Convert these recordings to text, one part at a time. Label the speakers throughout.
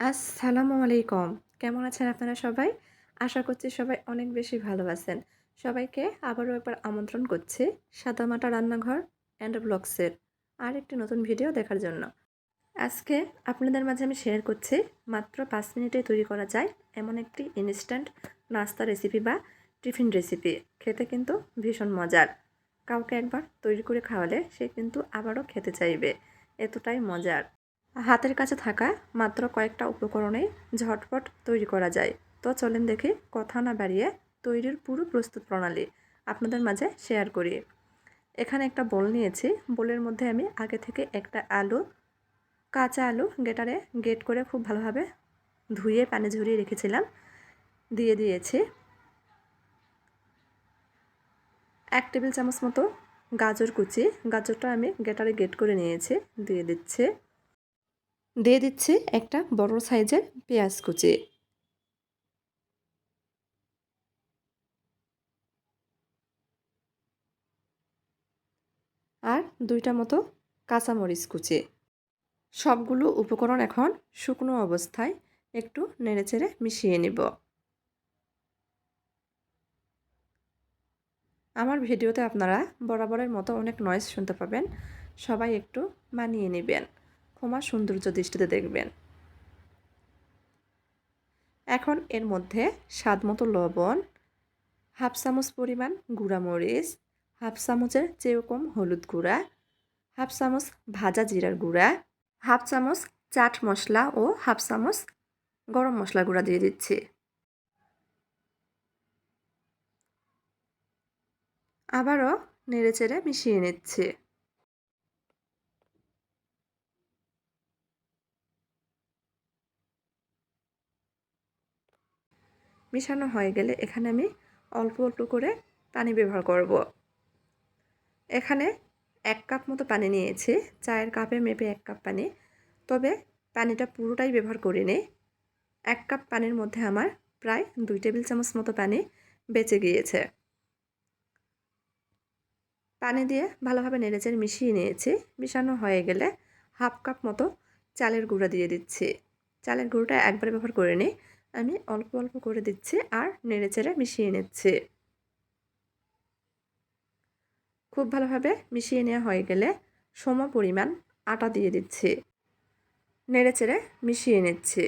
Speaker 1: আসসালামু আলাইকুম। কেমন আছেন আপনারা সবাই? আশা করছি সবাই অনেক বেশি ভালো আছেন। সবাইকে আবারও একবার আমন্ত্রণ করছি সাদামাটা রান্নাঘর অ্যান্ড ব্লগসের আর একটি নতুন ভিডিও দেখার জন্য। আজকে আপনাদের মাঝে আমি শেয়ার করছি, মাত্র পাঁচ মিনিটে তৈরি করা যায় এমন একটি ইনস্ট্যান্ট নাস্তা রেসিপি বা টিফিন রেসিপি খেতে কিন্তু ভীষণ মজার। কাউকে একবার তৈরি করে খাওয়ালে সে কিন্তু আবারও খেতে চাইবে। এতটাই মজার। হাতের কাছে থাকা মাত্র কয়েকটা উপকরণেই ঝটপট তৈরি করা যায়। তো চলেন দেখি কথা না বাড়িয়ে তৈরির পুরো প্রস্তুত প্রণালী আপনাদের মাঝে শেয়ার করি। এখানে একটা বোল নিয়েছি। বোলের মধ্যে আমি আগে থেকে একটা আলু, কাঁচা আলু গেটারে গেট করে খুব ভালোভাবে ধুয়ে পানি ঝরিয়ে রেখেছিলাম। দিয়ে দিয়েছি এক টেবিল চামচ মতো গাজর কুচি। গাজরটা আমি গেটারে গেট করে নিয়েছি। দিয়ে দিচ্ছি দিয়ে দিচ্ছি একটা বড় সাইজের পেঁয়াজ কুচি। আর দুইটা মতো কাঁচামরিচ কুচি। সবগুলো উপকরণ এখন শুকনো অবস্থায় একটু নেড়েচেড়ে মিশিয়ে নিব। আমার ভিডিওতে আপনারা বরাবরের মতো অনেক নয়েজ শুনতে পাবেন। সবাই একটু মানিয়ে নেবেন। ক্ষমা সৌন্দর্য দৃষ্টিতে দেখবেন। এখন এর মধ্যে স্বাদ মতো লবণ, হাফ চামচ পরিমাণ গুঁড়ামরিচ হাফ চামচের চেয়েও কম হলুদ গুঁড়া, হাফ চামচ ভাজা জিরার গুঁড়া, হাফ চামচ চাট মশলা ও হাফ চামচ গরম মশলা গুঁড়া দিয়ে দিচ্ছি। আবারও নেড়েচেড়ে মিশিয়ে নিচ্ছি। মেশানো হয়ে গেলে এখানে আমি অল্প অল্প করে পানি ব্যবহার করব। এখানে এক কাপ মতো পানি নিয়েছি। চায়ের কাপে মেপে এক কাপ পানি। তবে পানিটা পুরোটাই ব্যবহার করিনি। এক কাপ পানির মধ্যে আমার প্রায় দুই টেবিল চামচ মতো পানি বেঁচে গিয়েছে। পানি দিয়ে ভালোভাবে নেড়েচেড়ে মিশিয়ে নিয়েছি। মিশানো হয়ে গেলে হাফ কাপ মতো চালের গুঁড়া দিয়ে দিচ্ছি। চালের গুঁড়োটা একবার ব্যবহার করে নিই আমি অল্প অল্প করে দিচ্ছি আর নেড়েচেড়ে মিশিয়ে নিচ্ছি। খুব ভালোভাবে মিশিয়ে নেওয়া হয়ে গেলে সম পরিমাণ আটা দিয়ে দিচ্ছি। নেড়েচেড়ে মিশিয়ে নিচ্ছি।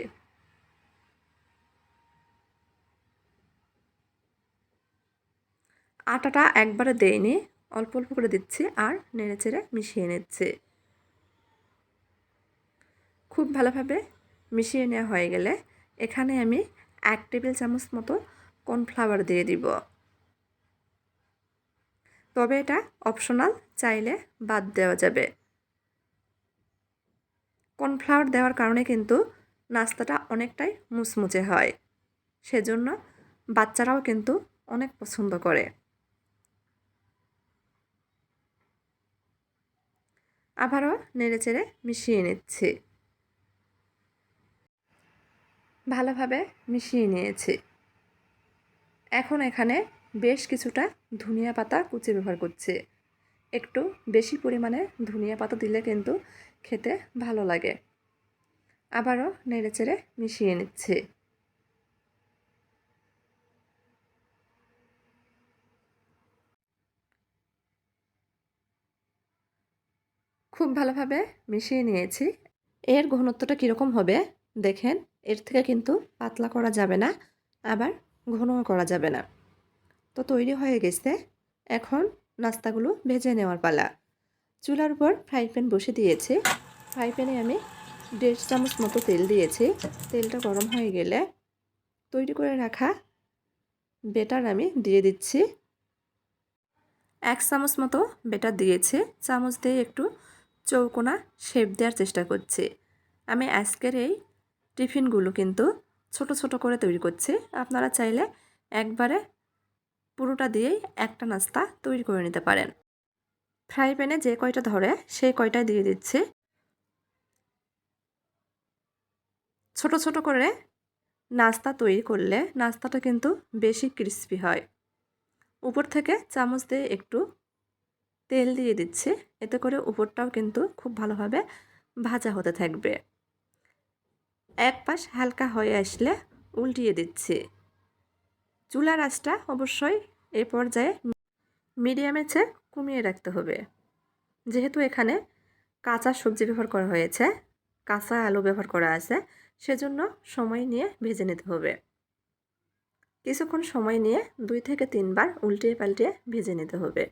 Speaker 1: আটাটা একবারে দেয়নি অল্প অল্প করে দিচ্ছি আর নেড়েচেড়ে মিশিয়ে নিচ্ছি। খুব ভালোভাবে মিশিয়ে নেওয়া হয়ে গেলে এখানে আমি এক টেবিল চামচ মতো কর্নফ্লাওয়ার দিয়ে দিব। তবে এটা অপশনাল চাইলে বাদ দেওয়া যাবে। কর্নফ্লাওয়ার দেওয়ার কারণে কিন্তু নাস্তাটা অনেকটাই মুচমুচে হয়, সেজন্য বাচ্চারাও কিন্তু অনেক পছন্দ করে। আবারও নেড়ে চেড়ে মিশিয়ে নিচ্ছি। ভালোভাবে মিশিয়ে নিয়েছি। এখন এখানে বেশ কিছুটা ধনিয়া পাতা কুচি ব্যবহার করছি। একটু বেশি পরিমাণে ধনিয়া পাতা দিলে কিন্তু খেতে ভালো লাগে। আবারও নেড়েচেড়ে মিশিয়ে নিচ্ছি। খুব ভালোভাবে মিশিয়ে নিয়েছি। এর ঘনত্বটা কীরকম হবে দেখেন। এর থেকে কিন্তু পাতলা করা যাবে না, আবার ঘনও করা যাবে না। তো তৈরি হয়ে গেছে। এখন নাস্তাগুলো ভেজে নেওয়ার পালা। চুলার উপর ফ্রাই প্যান বসে দিয়েছি। ফ্রাই প্যানে আমি দেড় চামচ মতো তেল দিয়েছি। তেলটা গরম হয়ে গেলে তৈরি করে রাখা বেটার আমি দিয়ে দিচ্ছি। এক চামচ মতো বেটার দিয়েছি। চামচ দিয়ে একটু চৌকোনা শেপ দেওয়ার চেষ্টা করছি। আমি আজকের এই টিফিনগুলো কিন্তু ছোট ছোট করে তৈরি করছি। আপনারা চাইলে একবারে পুরোটা দিয়েই একটা নাস্তা তৈরি করে নিতে পারেন। ফ্রাই প্যানে যে কয়টা ধরে সেই কয়টাই দিয়ে দিচ্ছি। ছোট ছোট করে নাস্তা তৈরি করলে নাস্তাটা কিন্তু বেশি ক্রিস্পি হয়। উপর থেকে চামচ দিয়ে একটু তেল দিয়ে দিচ্ছি। এতে করে উপরটাও কিন্তু খুব ভালোভাবে ভাজা হতে থাকবে। এক পাশ হালকা হয়ে আসলে উল্টিয়ে দিচ্ছি। চুলার আঁচটা অবশ্যই এই পর্যায়ে মিডিয়ামে চেয়ে কমিয়ে রাখতে হবে। যেহেতু এখানে কাঁচা সবজি ব্যবহার করা হয়েছে, কাঁচা আলু ব্যবহার করা আছে, সেজন্য সময় নিয়ে ভেজে নিতে হবে। কিছুক্ষণ সময় নিয়ে দুই থেকে তিনবার উল্টিয়ে পাল্টিয়ে ভেজে নিতে হবে।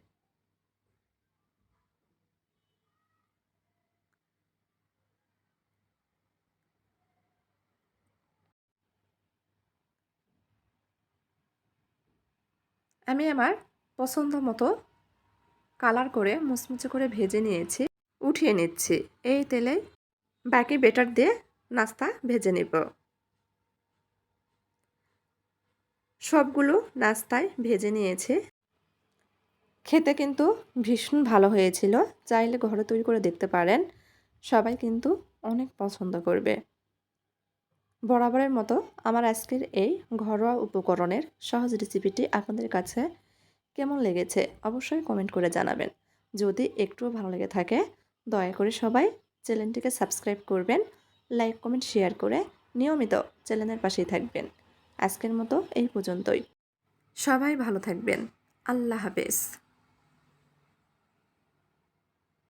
Speaker 1: আমি আমার পছন্দ মতো কালার করে মুচমুচে করে ভেজে নিয়েছি, উঠিয়ে নিচ্ছি। এই তেলে বাকি বেটার দিয়ে নাস্তা ভেজে নেব। সবগুলো নাস্তায় ভেজে নিয়েছি। খেতে কিন্তু ভীষণ ভালো হয়েছিল। চাইলে ঘরে তৈরি করে দেখতে পারেন। সবাই কিন্তু অনেক পছন্দ করবে। বরাবরের মতো আমার আজকের এই ঘরোয়া উপকরণের সহজ রেসিপিটি আপনাদের কাছে কেমন লেগেছে অবশ্যই কমেন্ট করে জানাবেন। যদি একটুও ভালো লেগে থাকে, দয়া করে সবাই চ্যানেলটিকে সাবস্ক্রাইব করবেন লাইক কমেন্ট শেয়ার করে নিয়মিত চ্যানেলের পাশেই থাকবেন। আজকের মতো এই পর্যন্তই। সবাই ভালো থাকবেন। আল্লাহ হাফেজ।